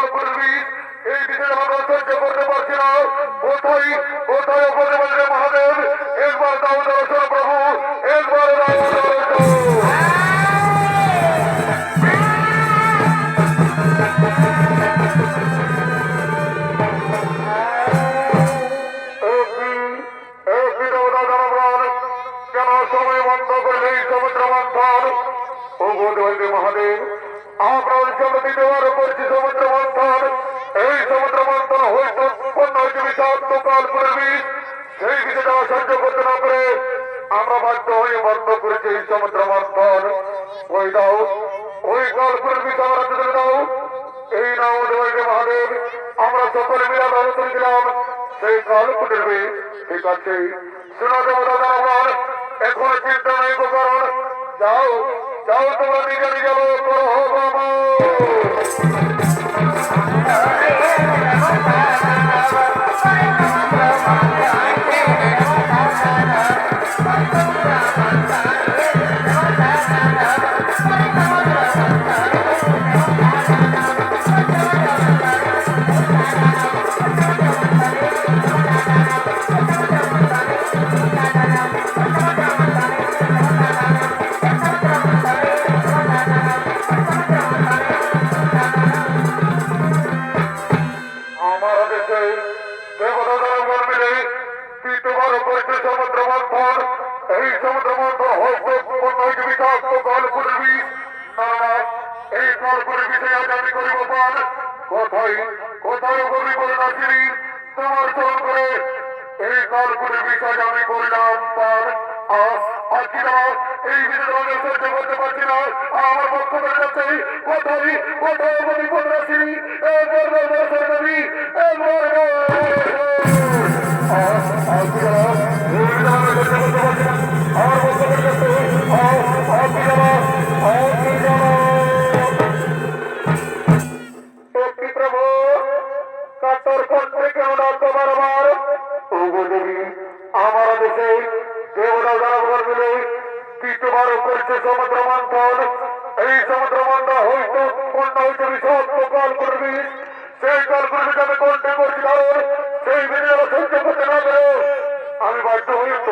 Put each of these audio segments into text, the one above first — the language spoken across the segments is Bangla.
বিষাক্ত করবি এই বিষয়ে আমরা সহ্য করতে পারছি না। কোথায়? কোথায় বলবে মহাদেব? একবার দর্শন প্রভু একবার দাও বাধ্য হয়ে বন্ধ করেছি এই সমুদ্র মন্থন ওই দাও ওই কাল পূর্বী তুলে দাও এই নাম মহাদেব, আমরা সকলে মিলে আলোচনা দিলাম সেই কাল পূর্বে ঠিক আছে। শুনো দেবতা জনগণ এখন চিন্তা নেই কারণ যাও যাও, তোমরা নিজে নিজে করো বাবা। কোথায় কোথায় কবি করে নাচিনি তোমার করে এই কাল পূর্বী সাজ আমি করিলাম পান আজকে এই বিষয়ে সহ্য করতে পারছি না আমার পক্ষ করে যাচ্ছে কোথায় কোথায় কবি করে নাচিনি একবার দর্শন কবি একবার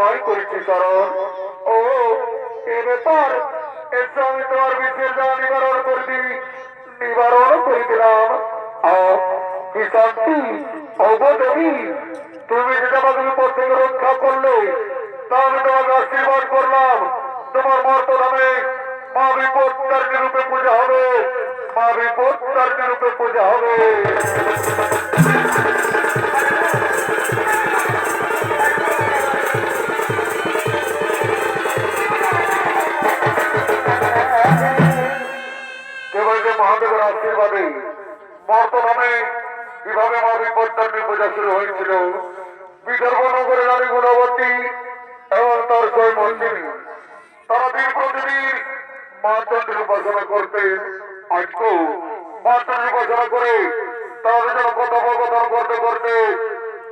তোমায় করেছি কারণ ও, এ ব্যাপার এসে আমি তোমার বিষের যা নিবারণ করে নিবারণ করে দিলাম। তুমি যেটা মহাদেবের আশীর্বাদে বর্তমানে মা বিপত্তার পূজা শুরু হয়েছিল। গুণবতী এবং তার ছয় মন্দিরী তারা দিন প্রতিদিন উপাসনা করতেন আজকেও মা চন্দ্রের উপাসনা করে তাদের যেন কথোপকথন করতে করতে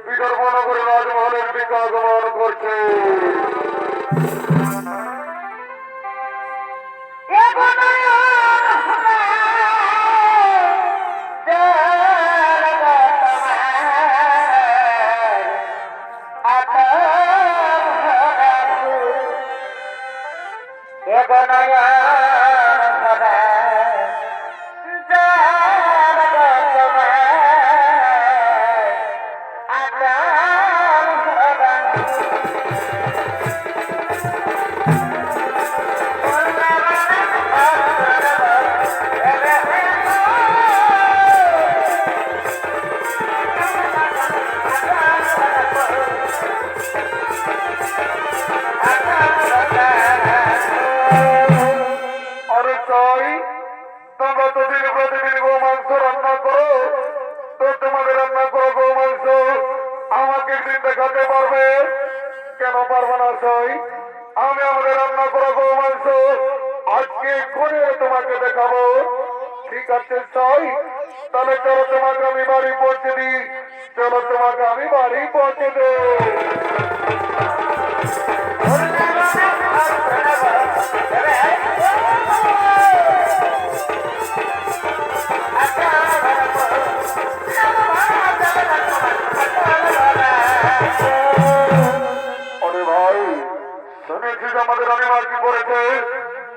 বিদর্ভ নগরের রাজমহলের আগমন করছে। তোমরা তো দিন প্রতিদিন গোমাংস রান্না করো। তো তোমাদের রান্না করো গোমাংস আমাকে একদিন দেখাতে পারবে? কেন পারবে না, সই? আমি আমাদের রান্না করো গোমাংস আজকে করে তোমাকে দেখাবো। ঠিক আছে, সই? তাহলে চলো তোমাকে আমি বাড়ি পৌঁছে দিই। চলো তোমাকে আমি বাড়ি পৌঁছে দেবো আমাদের রানীমা কি করেছে?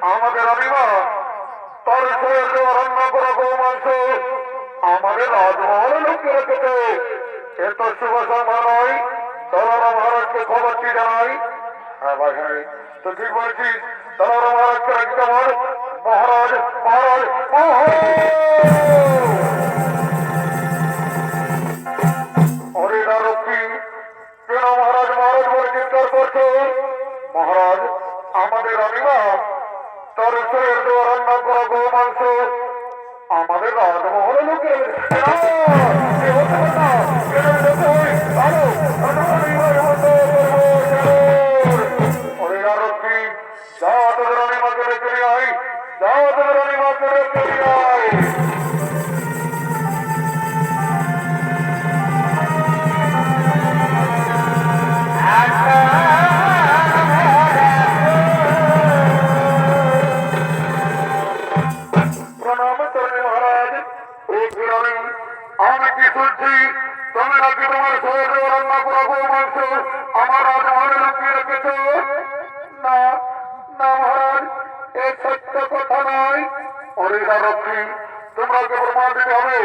আমাদের রানীমা, তার রান্না করা গো মাংস আমাদের রাজমহলে লুকিয়ে রেখেছে। এত শুভ সময় নয় তারা মহারাজকে খবরটি হ্যাঁ হ্যাঁ তো ঠিক বলেছিস তারা মহারাজকে রাখি মহারাজ মহারাজ মহারাজ। মহারাজ আমাদের রান্না করা গো মাংস আমাদের রাজমহলে লোকে হরিদা নাকি তোমার শরীরে রান্না করা গো মাংস আমার রাজমহলে লুকিয়ে রেখেছ না না মহারাজ। এ সত্য কথা নয় অরিদা রক্ষী তোমরাকে প্রমাণ দিতে হবে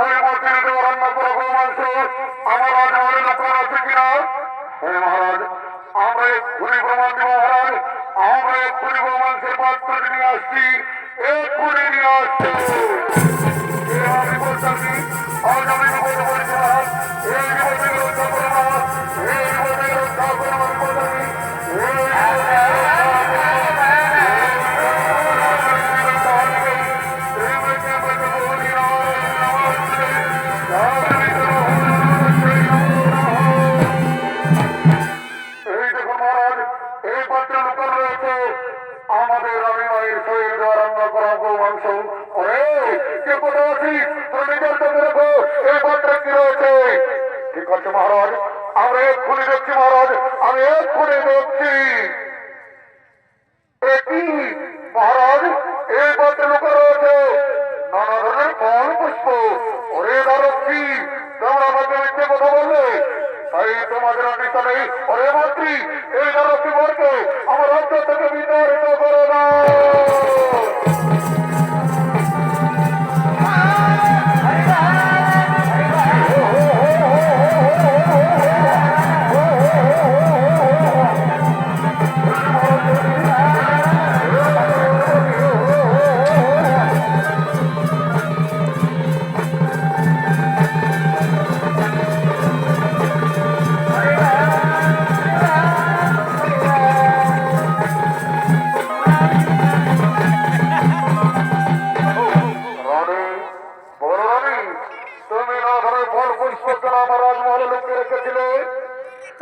ওই মন্ত্রী দেওয়া রান্না করা গো মাংস আমার রাজমহলে লুকানো আছে কিনা হ্যাঁ মহারাজ আমরা এক্ষুনি প্রমাণ দিব মহারাজ আমরা এক্ষুনি গো মাংসের পাত্র নিয়ে আসছি। এক্ষুনি নিয়ে আসছি। এ এই পাত্রে কি রয়েছে? ঠিক আছে, মহারাজ, আমরা এক্ষুনি দেখছি আমি এক্ষুনি দেখছি এই পাত্রে লুকা রয়েছে। নানা ধরনের ফল, পুষ্প, ওরে দারক্ষী তাই তোমাদের অনিষ্ট নেই, ওরে মন্ত্রী, এই দারক্ষী বলকে আমার রাজ্য থেকে বিতাড়িত করে দাও রানী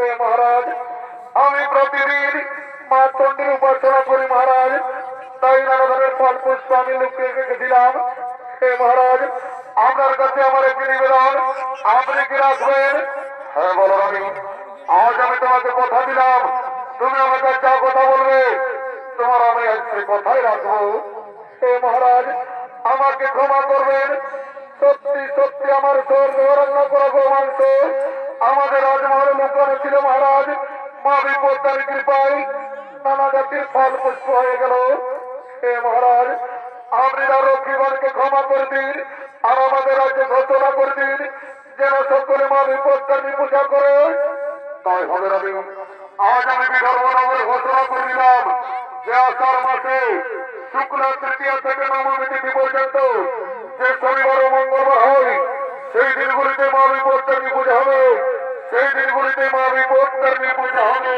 হে মহারাজ। আমি প্রতিদিন মা চণ্ডীর উপাসনা করি মহারাজ, তাই নানা ধরনের ফল পুষ্প আমি লুকিয়ে রেখেছিলাম। হে মহারাজ, আপনার কাছে আমার একটি নিবেদন। আপনি কি রাখবেন? হ্যাঁ বলো রানী আজ আমি তোমাকে কথা দিলাম। তুমি আমাকে যা কথা বলবে, তোমার আমি আজ সে কথাই রাখব। হে মহারাজ, আমাকে ক্ষমা করবেন। সত্যি সত্যি আমার স্বর্গ রান্না করা গো মাংস। আমাদের রাজমহলে লুকানো ছিল মহারাজ। মা বিপত্তার কৃপায় নানা জাতির ফল পুষ্প হয়ে গেল। হে মহারাজ, আপনি রক্ষীগণকে ক্ষমা করে দিন আর আমাদের রাজ্যে ঘোষণা করে দিন। যেন সকলে মা বিপত্তার পূজা করে। তাই হবে রবি আজ আমি বিদর্ভ নগরে ঘোষণা করে দিলাম যে আষাঢ় মাসে শুক্ল তৃতীয় থেকে নবমী তিথি পর্যন্ত যে শনিবার মঙ্গলবার হয়, সেই দিনগুলিতে মা বিপত্তার পূজা হবে। সেই দিনগুলিতে মা বিপত্তার পূজা হবে